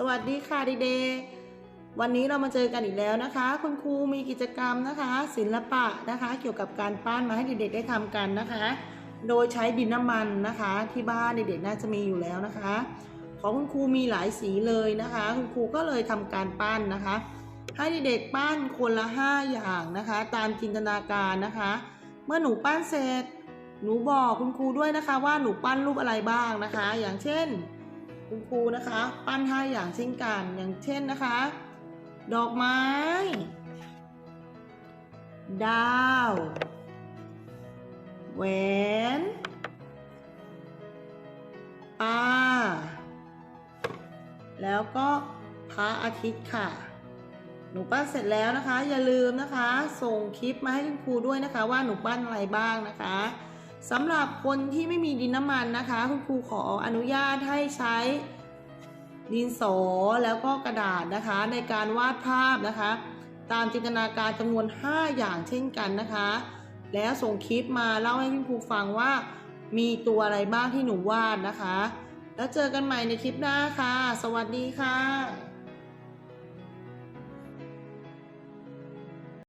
สวัสดีค่ะเด็กๆวันนี้เรามาเจอกันอีกแล้วนะคะ คุณครูมีกิจกรรมนะคะ ศิลปะนะคะ เกี่ยวกับการปั้นมาให้เด็กๆได้ทำกันนะคะ โดยใช้ดินน้ำมันนะคะ ที่บ้านเด็กๆน่าจะมีอยู่แล้วนะคะ ของคุณครูมีหลายสีเลยนะคะ คุณครูก็เลยทำการปั้นนะคะ ให้เด็กๆปั้นคนละห้าอย่างนะคะ ตามจินตนาการนะคะ เมื่อหนูปั้นเสร็จหนูบอกคุณครูด้วยนะคะว่าหนูปั้นรูปอะไรบ้างนะคะ อย่างเช่น คุณครูนะคะ ปั้นห้าอย่างเช่นกันอย่างเช่นนะคะ ดอกไม้ ดาวแหวนปลาแล้วก็พระอาทิตย์ค่ะ หนูปั้นเสร็จแล้วนะคะ อย่าลืมนะคะ ส่งคลิปมาให้คุณครูด้วยนะคะ ว่าหนูปั้นอะไรบ้างนะคะ สำหรับคนที่ไม่มีดินน้ำมันนะคะ คุณครูขออนุญาตให้ใช้ดินสอแล้วก็กระดาษนะคะ ในการวาดภาพนะคะ ตามจินตนาการจำนวน 5 อย่างเช่นกันนะคะ แล้วส่งคลิปมาเล่าให้คุณครูฟังว่า มีตัวอะไรบ้างที่หนูวาดนะคะ แล้วเจอกันใหม่ในคลิปหน้าค่ะ สวัสดีค่ะ